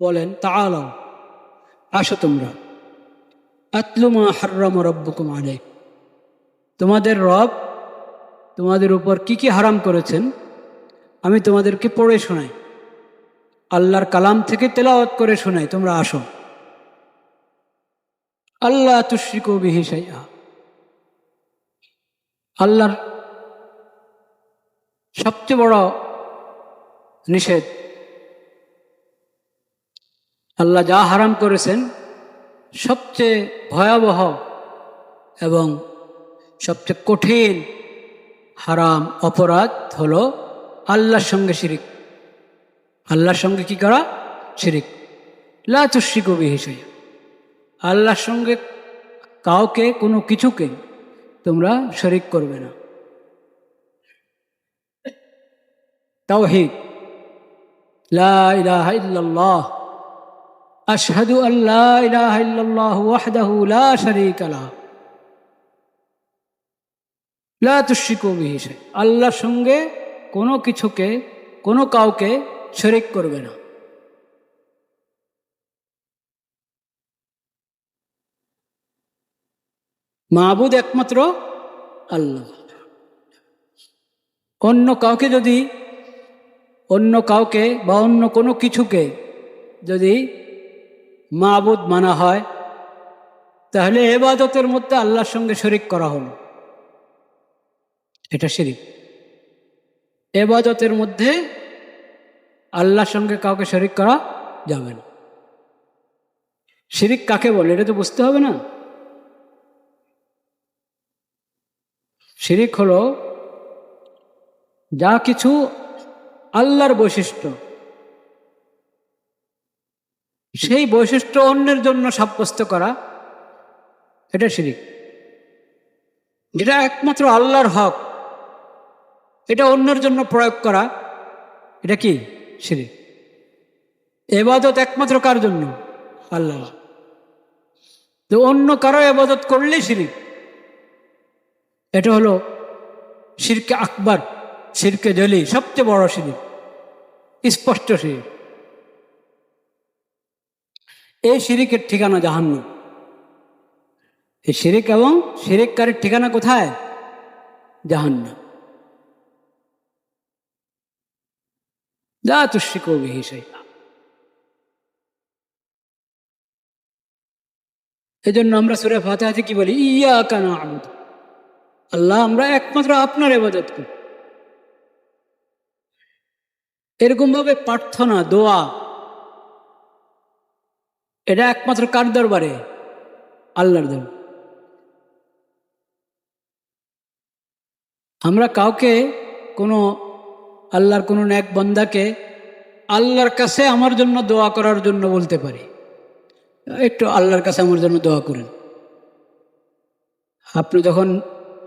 বলেন তাআল আসো তোমরা। আতলুমা হার্রাম রব্বকুম আলাই তোমাদের রব তোমাদের উপর কি কি হারাম করেছেন, আমি তোমাদেরকে পড়ে শোনাই। আল্লাহর কালাম থেকে তেলাওয়াত করে শোনাই, তোমরা আসো। আল্লাহ তুশ্রিকো বিহি সাইয়া আল্লাহর সবচেয়ে বড় নিষেধ আল্লাহ যা হারাম করেছেন, সবচেয়ে ভয়াবহ এবং সবচেয়ে কঠিন হারাম অপরাধ হল আল্লাহর সঙ্গে শিরিক। আল্লাহর সঙ্গে কি করা? শিরিক। লা তুশ্রিকো বিহি সাইয়া আল্লাহর সঙ্গে কাউকে, কোনো কিছুকে তোমরা শরিক করবে না। তাওহীদ। লা ইলাহা ইল্লাল্লাহ। আশহাদু আন লা ইলাহা ইল্লাল্লাহ ওয়াহদাহু লা শারীকা লাহ লা তুশরিকু বিহি আল্লাহর সঙ্গে কোনো কিছুকে, কোনো কাউকে শরিক করবে না। মাহবুদ একমাত্র আল্লাহ। অন্য কাউকে যদি, অন্য কাউকে বা অন্য কোনো কিছুকে যদি মাহবুদ মানা হয়। তাহলে এবাদতের মধ্যে আল্লাহর সঙ্গে শরিক করা হলো। এটা শিরিক। এবাদতের মধ্যে আল্লাহর সঙ্গে কাউকে শরিক করা যাবে না। শিরিক কাকে বলে এটা তো বুঝতে হবে না। শিরিক হলো যা কিছু আল্লাহর বৈশিষ্ট্য। সেই বৈশিষ্ট্য অন্যের জন্য সাব্যস্ত করা, এটা শিরিক। যেটা একমাত্র আল্লাহর হক। এটা অন্যের জন্য প্রয়োগ করা, এটা কি? শিরিক। এবাদত একমাত্র কার জন্য? আল্লাহ তো অন্য কারও এবাদত করলেই শিরিক। এটা হলো শিরকে আকবর, শিরকে জলি সবচেয়ে বড় শিরিক, স্পষ্ট শিরিক। এই শিরিকের ঠিকানা জাহান্ন এই শিরিক এবং শিরিককারের ঠিকানা কোথায়? জাহান্ন যা তুষ্টিকো বিহি এই জন্য আমরা সুরে ফাতে কি বলি? ইয়া কানা আবুদ আল্লাহ আমরা একমাত্র আপনার এবাদত করি। এরকম ভাবে প্রার্থনা, দোয়া এটা একমাত্র কার দরবারে? আল্লাহর দরবার। আমরা কাউকে কোনো আল্লাহর কোনো ন্যাক বন্দাকে আল্লাহর কাছে আমার জন্য দোয়া করার জন্য বলতে পারি। একটু আল্লাহর কাছে আমার জন্য দোয়া করেন। আপনি যখন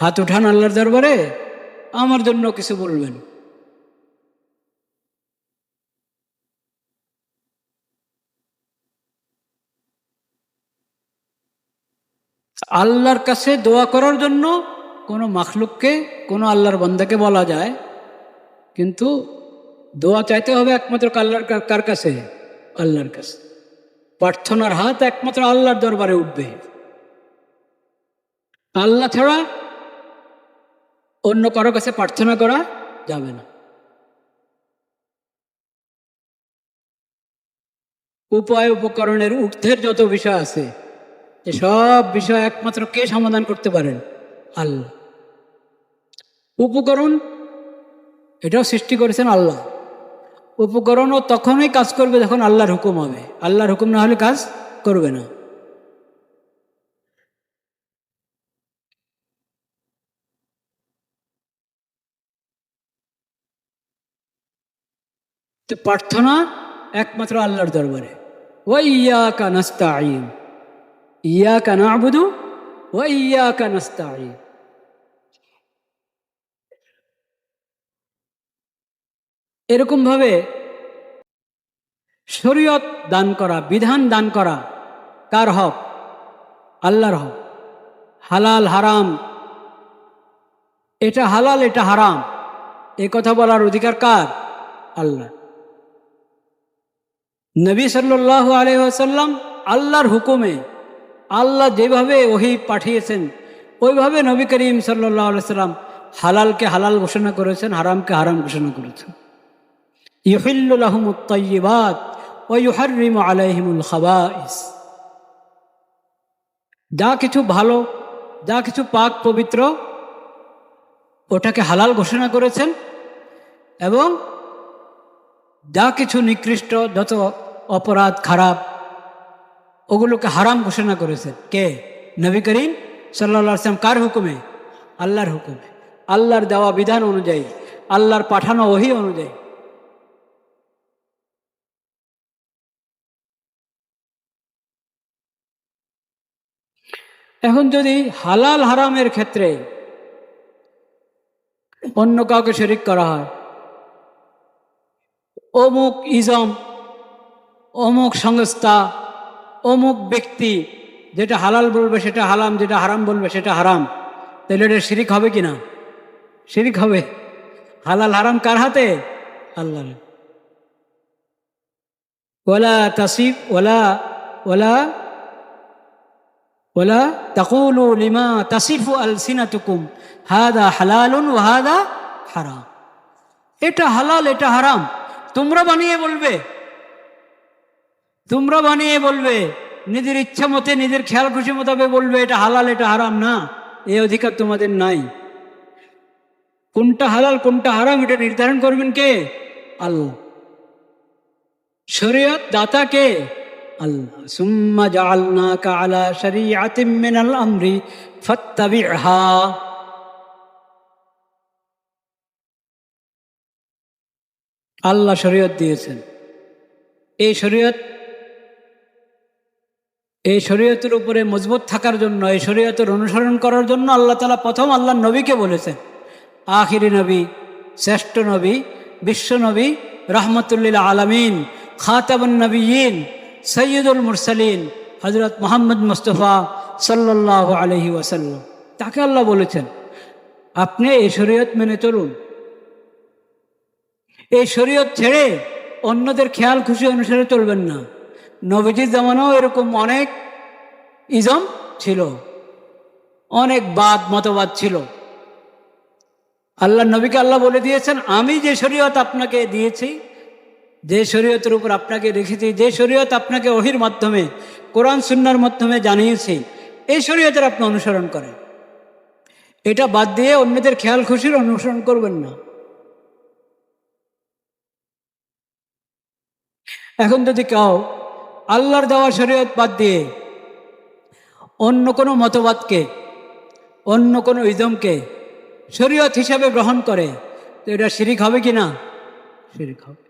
হাত উঠান আল্লাহর দরবারে, আমার জন্য কিছু বলবেন। আল্লাহর কাছে দোয়া করার জন্য কোনো মাখলুককে, কোনো আল্লাহর বন্দাকে বলা যায়। কিন্তু দোয়া চাইতে হবে একমাত্র আল্লাহর কার কাছে? আল্লাহর কাছে। প্রার্থনার হাত একমাত্র আল্লাহর দরবারে উঠবে। আল্লাহ ছাড়া অন্য কারও কাছে প্রার্থনা করা যাবে না। উপায়, উপকরণের ঊর্ধ্বের যত বিষয় আছে সব বিষয় একমাত্র কে সমাধান করতে পারেন? আল্লাহ উপকরণ, এটাও সৃষ্টি করেছেন আল্লাহ। উপকরণও তখনই কাজ করবে যখন আল্লাহর হুকুম হবে। আল্লাহর হুকুম না হলে কাজ করবে না। তো প্রার্থনা একমাত্র আল্লাহর দরবারে। ওই ইয়া কা নাস্তা ইয়া কা না আবুদু ও ইয়া কা নাস্তা এরকমভাবে শরীয়ত দান করা, বিধান দান করা কার হক? আল্লাহর হক। হালাল, হারাম। এটা হালাল, এটা হারাম। এ কথা বলার অধিকার কার? আল্লাহ নবী সাল্লাহ আলহাসাল্লাম আল্লাহর হুকুমে আল্লাহ যেভাবে ওহি পাঠিয়েছেন, ওইভাবে নবী করিম সাল্লাহ সাল্লাম হালালকে হালাল ঘোষণা করেছেন, হারামকে হারাম ঘোষণা করেছেন। ইহিল্লাহমুত্তয়িবাত ও ইউহারিম আলাইহিমুল খাবাইস। যা কিছু ভালো, যা কিছু পাক পবিত্র, ওটাকে হালাল ঘোষণা করেছেন এবং যা কিছু নিকৃষ্ট, যত অপরাধ, খারাপ ওগুলোকে হারাম ঘোষণা করেছেন কে? নবী করিম সাল্লা সাল্লাম কার হুকুমে? আল্লাহর হুকুমে। আল্লাহর দেওয়া বিধান অনুযায়ী, আল্লাহর পাঠানো ওহি অনুযায়ী। এখন যদি হালাল হারামের ক্ষেত্রে অন্য কাউকে শরিক করা হয়, অমুক ইজম, অমুক সংস্থা অমুক ব্যক্তি যেটা হালাল বলবে সেটা হালাম, যেটা হারাম বলবে সেটা হারাম। তাহলে এটা শিরিক হবে কি না? শিরিক হবে। হালাল হারাম কার হাতে? আল্লাহ ওলা তাসিফ ওলা ওলা ওলা তাকুলু লিমা তাসিফু আল সিনাতুকুম হাদা হালালুন ও হাদা হারাম। এটা হালাল, এটা হারাম। তোমরা বানিয়ে বলবে তোমরা বানিয়ে বলবে, নিজের ইচ্ছা মতে, নিজের খেয়াল খুশি মোতাবেক বলবে, এটা হালাল, এটা হারাম, না এই অধিকার তোমাদের নাই। কোনটা হালাল, কোনটা হারাম, এটা নির্ধারণ করবেন কে? আল্লাহ। শরীয়ত দাতা কে? আল্লাহ। সুম্মা আমরি আল্লাহ শরীয়ত দিয়েছেন। এই শরীয়ত এই শরীয়তের উপরে মজবুত থাকার জন্য, এই শরীয়তের অনুসরণ করার জন্য আল্লাহ তালা প্রথম আল্লাহ নবীকে বলেছেন। আখিরি নবী, শ্রেষ্ঠ নবী, বিশ্ব নবী, রহমতুল্লিল আলমিন খাতাবুন নবীন সৈয়দুল মুরসালিন হজরত মোহাম্মদ মুস্তফা সাল্লাহ আলহি ওয়াসাল্লাম। তাকে আল্লাহ বলেছেন, আপনি এই শরীয়ত মেনে চলুন। এই শরীয়ত ছেড়ে অন্যদের খেয়াল খুশি অনুসারে চলবেন না। নবীজির জামানাও এরকম অনেক ইজম ছিল, অনেক বাদ মতবাদ ছিল। আল্লাহ নবীকে আল্লাহ বলে দিয়েছেন, আমি যে শরীয়ত আপনাকে দিয়েছি, যে শরীয়তের উপর আপনাকে রেখেছি, যে শরীয়ত আপনাকে ওহির মাধ্যমে, কোরআন, সুন্নার মাধ্যমে জানিয়েছি, এই শরীয়তের আপনি অনুসরণ করেন। এটা বাদ দিয়ে অন্যদের খেয়াল খুশির অনুসরণ করবেন না। এখন যদি কেউ আল্লাহর দেওয়া শরীয়ত বাদ দিয়ে অন্য কোনো মতবাদকে, অন্য কোনো ইজমকে শরীয়ত হিসাবে গ্রহণ করে, তো এটা শিরিক হবে কি না? শিরিক হবে।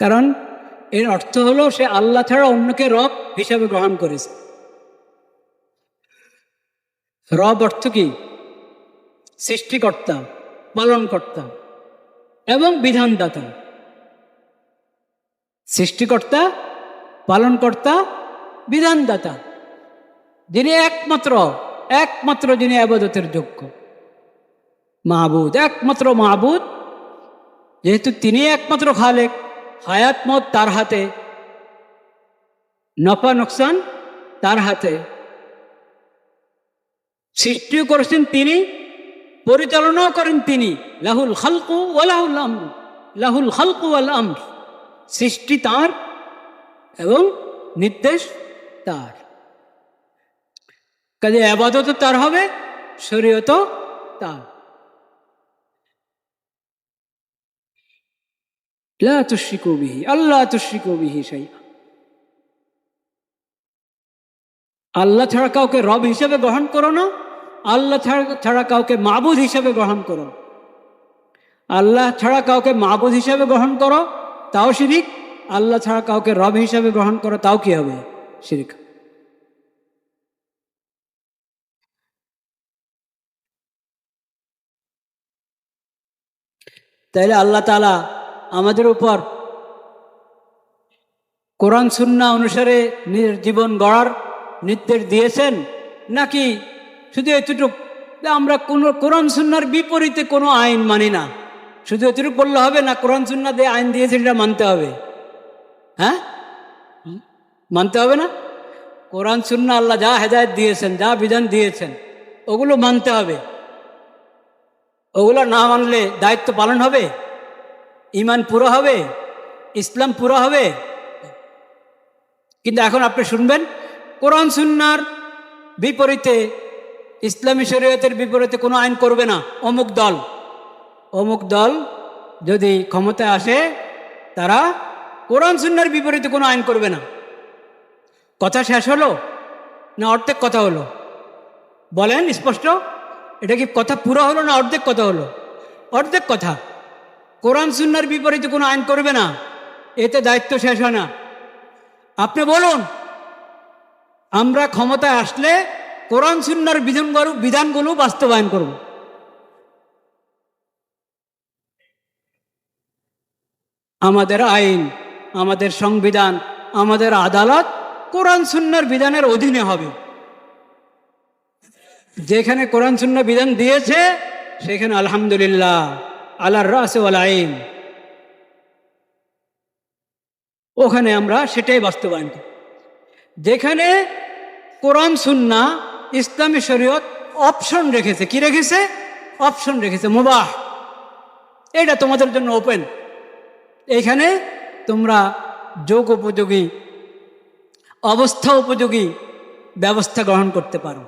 কারণ এর অর্থ হলো সে আল্লাহ ছাড়া অন্যকে রব হিসাবে গ্রহণ করেছে। রব অর্থ কি? সৃষ্টিকর্তা, পালনকর্তা এবং বিধানদাতা। সৃষ্টিকর্তা পালনকর্তা, বিধানদাতা, যিনি একমাত্র একমাত্র যিনি আবাদতের যোগ্য। মাহবুদ, একমাত্র মাহবুদ, যেহেতু তিনি একমাত্র খালেক, হায়াত মত তার হাতে, নফা নোকসান তার হাতে। সৃষ্টিও করেছেন তিনি, পরিচালনাও করেন তিনি, লাহুল খালকু ওয়ালাহুল আমর, লাহুল খালকু ওয়াল আমর। সৃষ্টি তার এবং নির্দেশ তার। কাজে আবাদত তার হবে, শরীয়ত তার। লা তুশ্রিকু বিহি আল্লাহ তুশ্রিকু বিহি সেই আল্লাহ ছাড়া কাউকে রব হিসেবে গ্রহণ করো না আল্লাহ ছাড়া ছাড়া কাউকে মাবুদ হিসেবে গ্রহণ করো। আল্লাহ ছাড়া কাউকে মাবুদ হিসেবে গ্রহণ করো, তাও শিরিক। আল্লাহ ছাড়া কাউকে রব হিসাবে গ্রহণ করো, তাও কি হবে? শিরিক। তাইলে আল্লাহ তালা আমাদের উপর কোরআন সুন্না অনুসারে জীবন গড়ার নির্দেশ দিয়েছেন, নাকি শুধু এতটুকু? আমরা কোনো কোরআন সুন্নার বিপরীতে কোনো আইন মানি না। শুধু এতটুকু বললে হবে না, কোরআন সুন্না দিয়ে আইন দিয়েছে সেটা মানতে হবে। হ্যাঁ? মানতে হবে না? কোরআন শূন্য আল্লাহ যা হেদায়ত দিয়েছেন, যা বিধান দিয়েছেন, ওগুলো মানতে হবে। ওগুলো না মানলে দায়িত্ব পালন হবে? ইমান পুরো হবে? ইসলাম পুরো হবে? কিন্তু এখন আপনি শুনবেন, কোরআন সুন্নার বিপরীতে, ইসলামী শরীয়তের বিপরীতে কোনো আইন করবে না। অমুক দল অমুক দল যদি ক্ষমতায় আসে, তারা কোরআন সুন্নার বিপরীতে কোনো আইন করবে না। কথা শেষ হলো? না অর্ধেক কথা হলো? বলেন, স্পষ্ট? এটা কি কথা পুরো হলো না অর্ধেক কথা হলো? অর্ধেক কথা। কোরআন সুন্নার বিপরীতে কোনো আইন করবে না। এতে দায়িত্ব শেষ হয় না। আপনি বলুন, আমরা ক্ষমতায় আসলে কোরআন সুন্নার বিধানগুলো বিধানগুলো বাস্তবায়ন করব। আমাদের আইন আমাদের সংবিধান, আমাদের আদালত কোরআন সুন্নার বিধানের অধীনে হবে। যেখানে কোরআন সুন্না বিধান দিয়েছে, সেখানে আলহামদুলিল্লাহ আল্লাহর রাসে আইন। ওখানে আমরা সেটাই বাস্তবায়ন করি। যেখানে কোরআন সুন্না, ইসলামী শরীয়ত অপশন রেখেছে। কি রেখেছে? অপশন রেখেছে, মুবাহ। এটা তোমাদের জন্য ওপেন। এখানে তোমরা যোগ উপযোগী, অবস্থা উপযোগী ব্যবস্থা গ্রহণ করতে পারো।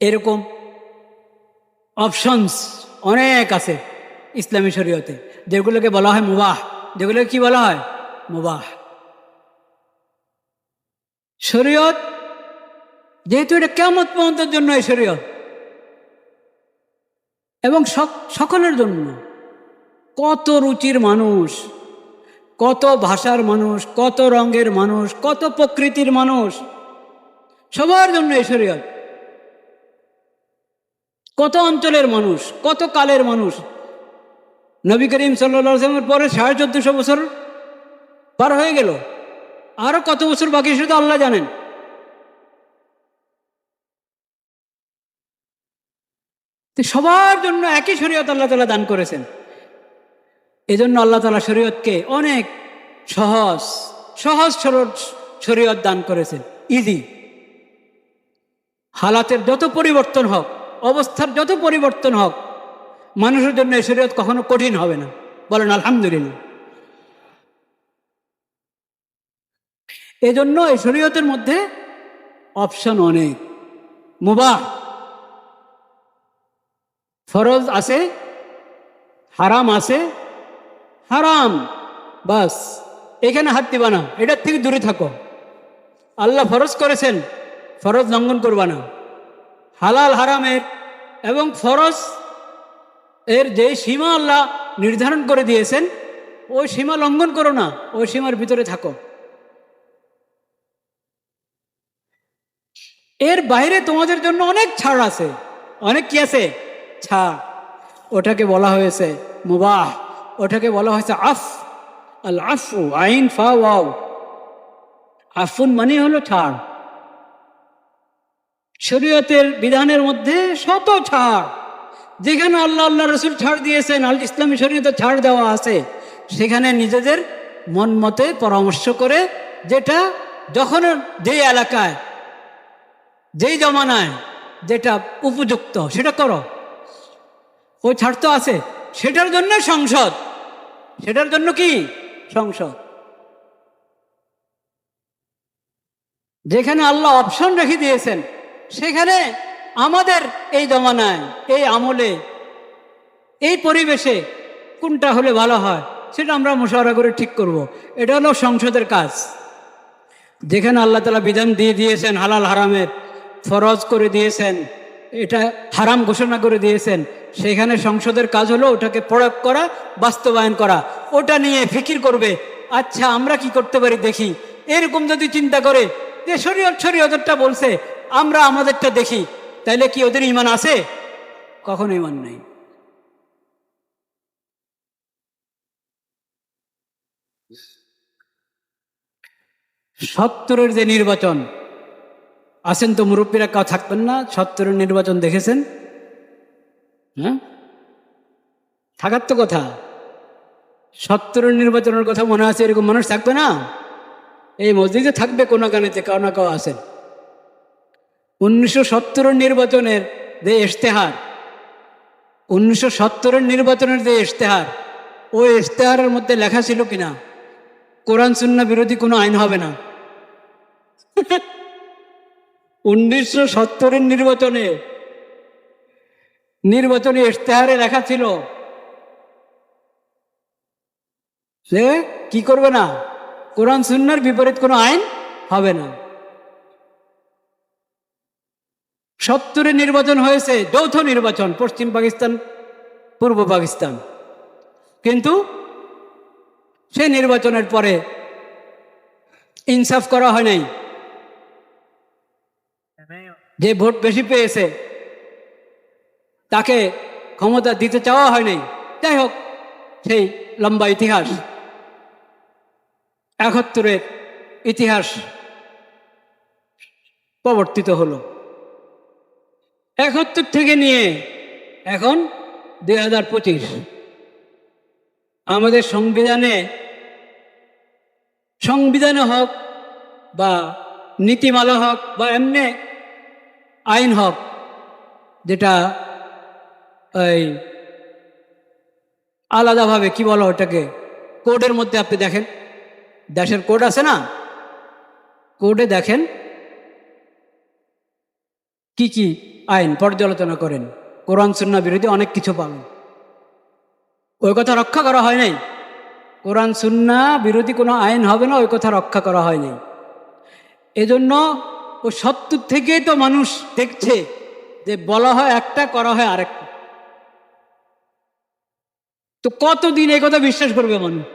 এরকম অপশনস অনেক আছে ইসলামী শরীয়তে, যেগুলোকে বলা হয় মুবাহ। যেগুলোকে কি বলা হয়? মুবাহ। শরীয়ত, যেহেতু এটা কেমন পর্যন্তের জন্য এই শরীয়ত, এবং সক- সকলের জন্য, কত রুচির মানুষ কত ভাষার মানুষ, কত রঙের মানুষ, কত প্রকৃতির মানুষ। সবার জন্য এই শরীয়ত। কত অঞ্চলের মানুষ, কত কালের মানুষ। নবী করিম সাল্লামের পরে সাড়ে চোদ্দশো বছর পার হয়ে গেল। আরও কত বছর বাকি সেটা আল্লাহ জানেন। সবার জন্য একই শরীয়ত আল্লাহ তালা দান করেছেন। এজন্য আল্লাহ তালা শরীয়তকে অনেক সহজ সহজ সরল শরীয়ত দান করেছেন। ইজি। হালাতের যত পরিবর্তন হোক, অবস্থার যত পরিবর্তন হোক, মানুষের জন্য এই শরীয়ত কখনো কঠিন হবে না। বলেন, আলহামদুলিল্লাহ। এজন্য এই শরীয়তের মধ্যে অপশন অনেক। মুবাহ। ফরজ আছে, হারাম আছে হারাম। বাস, এখানে হাত দিবা না এটার থেকে দূরে থাকো। আল্লাহ ফরজ করেছেন, ফরজ লঙ্ঘন করবা না। হালাল হারামের এবং ফরজ এর যে সীমা আল্লাহ নির্ধারণ করে দিয়েছেন, ওই সীমা লঙ্ঘন করো না, ওই সীমার ভিতরে থাকো। এর বাইরে তোমাদের জন্য অনেক ছাড় আছে। অনেক কি আছে? ছাড়। ওটাকে বলা হয়েছে মুবাহ। ওটাকে বলা হয়েছে আফ। আল আফু আইন, ফা, ওয়াও। আফুন মানে হলো ছাড় শরীয়তের বিধানের মধ্যে শত ছাড় যেখানে আল্লাহ আল্লাহ রসুল ছাড় দিয়েছেন, আল ইসলামী শরীয়তে ছাড় দেওয়া আছে, সেখানে নিজেদের মন মতে পরামর্শ করে যেটা যখন যেই এলাকায়, যেই জমানায় যেটা উপযুক্ত, সেটা করো। ওই ছাড় তো আছে। সেটার জন্য সংসদ। সেটার জন্য কি? সংসদ। যেখানে আল্লাহ অপশন রেখে দিয়েছেন, সেখানে আমাদের এই জমানায়, এই আমলে, এই পরিবেশে কোনটা হলে ভালো হয়, সেটা আমরা মশারা করে ঠিক করব। এটা হলো সংসদের কাজ। যেখানে আল্লাহ তালা বিধান দিয়ে দিয়েছেন হালাল হারামের, ফরজ করে দিয়েছেন। এটা হারাম ঘোষণা করে দিয়েছেন। সেখানে সংসদের কাজ হলো ওটাকে প্রয়োগ করা, বাস্তবায়ন করা। ওটা নিয়ে ফিকির করবে। আচ্ছা আমরা কি করতে পারি দেখি। এরকম যদি চিন্তা করে, যে শরীয়ত শরীয়তটা বলছে, আমরা আমাদেরটা দেখি। তাইলে কি ওদের ইমান আছে? কখনো ইমান নেই। সত্তরের যে নির্বাচন আছেন তো মুরব্বীরা, কেউ থাকবেন না, সত্তরের নির্বাচন দেখেছেন? হ্যাঁ? থাকার তো কথা। সত্তরের নির্বাচনের কথা মনে আছে, এরকম মানুষ থাকবে না? এই মসজিদে থাকবে কোনো গানেতে, কাউ না কেউ আছেন। উনিশশো সত্তরের নির্বাচনের যে ইশতেহার, উনিশশো সত্তরের নির্বাচনের যে ইশতেহার, ওই ইশতেহারের মধ্যে লেখা ছিল কিনা? কোরআন সুন্না বিরোধী কোনো আইন হবে না। উনিশশো সত্তরের নির্বাচনে, নির্বাচনী ইশতেহারে লেখা ছিল সে কি করবে না? কোরআন সুন্নার বিপরীত কোনো আইন হবে না। সত্তরে নির্বাচন হয়েছে, যৌথ নির্বাচন, পশ্চিম পাকিস্তান, পূর্ব পাকিস্তান। কিন্তু সেই নির্বাচনের পরে ইনসাফ করা হয় নাই। যে ভোট বেশি পেয়েছে, তাকে ক্ষমতা দিতে চাওয়া হয় নাই। যাই হোক, সেই লম্বা ইতিহাস, একাত্তরের ইতিহাস প্রবর্তিত হলো। একাত্তর থেকে নিয়ে এখন দুই হাজার পঁচিশ, আমাদের সংবিধানে সংবিধানে হোক বা নীতিমালা হোক বা এমনি আইন হোক, যেটা ওই আলাদাভাবে কি বলো ওটাকে? কোর্টের মধ্যে আপনি দেখেন। দেশের কোর্ট আছে না? কোর্টে দেখেন কি কি আইন পর্যালোচনা করেন। কোরআন, সুন্না বিরোধী অনেক কিছু পাবেন। ওই কথা রক্ষা করা হয় নাই। কোরআন, সুন্না বিরোধী কোনো আইন হবে না, ওই কথা রক্ষা করা হয় নাই। এজন্য ও সত্তর থেকেই তো মানুষ দেখছে যে বলা হয় একটা, করা হয় আরেকটা। তো কতদিন এই কথা বিশ্বাস করবে মানুষ?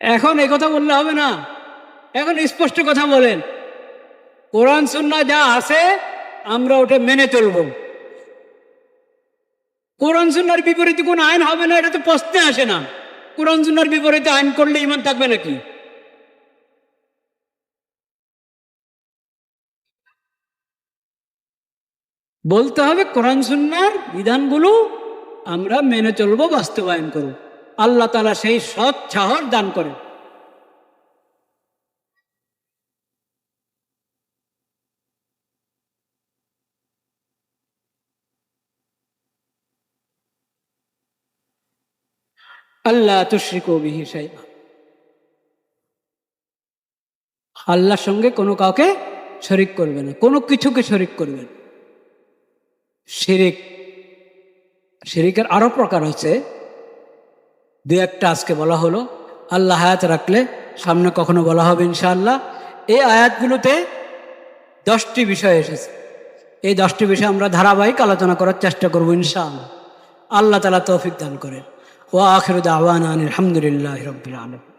এখন এই কথা বললে হবে না। এখন স্পষ্ট কথা বলেন। কোরআন সুন্না যা আছে, আমরা ওটা মেনে চলব। কোরআন সুন্নার বিপরীতে কোনো আইন হবে না, এটা তো প্রশ্নে আসে না। কোরআন সুন্নার বিপরীতে আইন করলে ইমান থাকবে নাকি? বলতে হবে কোরআন সুন্নার বিধানগুলো আমরা মেনে চলবো, বাস্তবায়ন করব। আল্লাহ তালা সেই সৎ সাহস দান করে। আল্লাহ তুশ্রিক বিহি সাইবা আল্লাহর সঙ্গে কোনো কাউকে শরিক করবে না, কোনো কিছুকে শরিক করবে না। শিরিক। শিরিকের আরও প্রকার হচ্ছে। দু একটা আজকে বলা হলো। আল্লাহ হায়াত রাখলে সামনে কখনো বলা হবে ইনশাআল্লাহ। এই আয়াতগুলোতে দশটি বিষয় এসেছে। এই দশটি বিষয় আমরা ধারাবাহিক আলোচনা করার চেষ্টা করব ইনশাআল্লাহ। আল্লাহ তালা তৌফিক দান করেন। ও আখির দাওয়ান আলহামদুলিল্লাহ রবিল আলম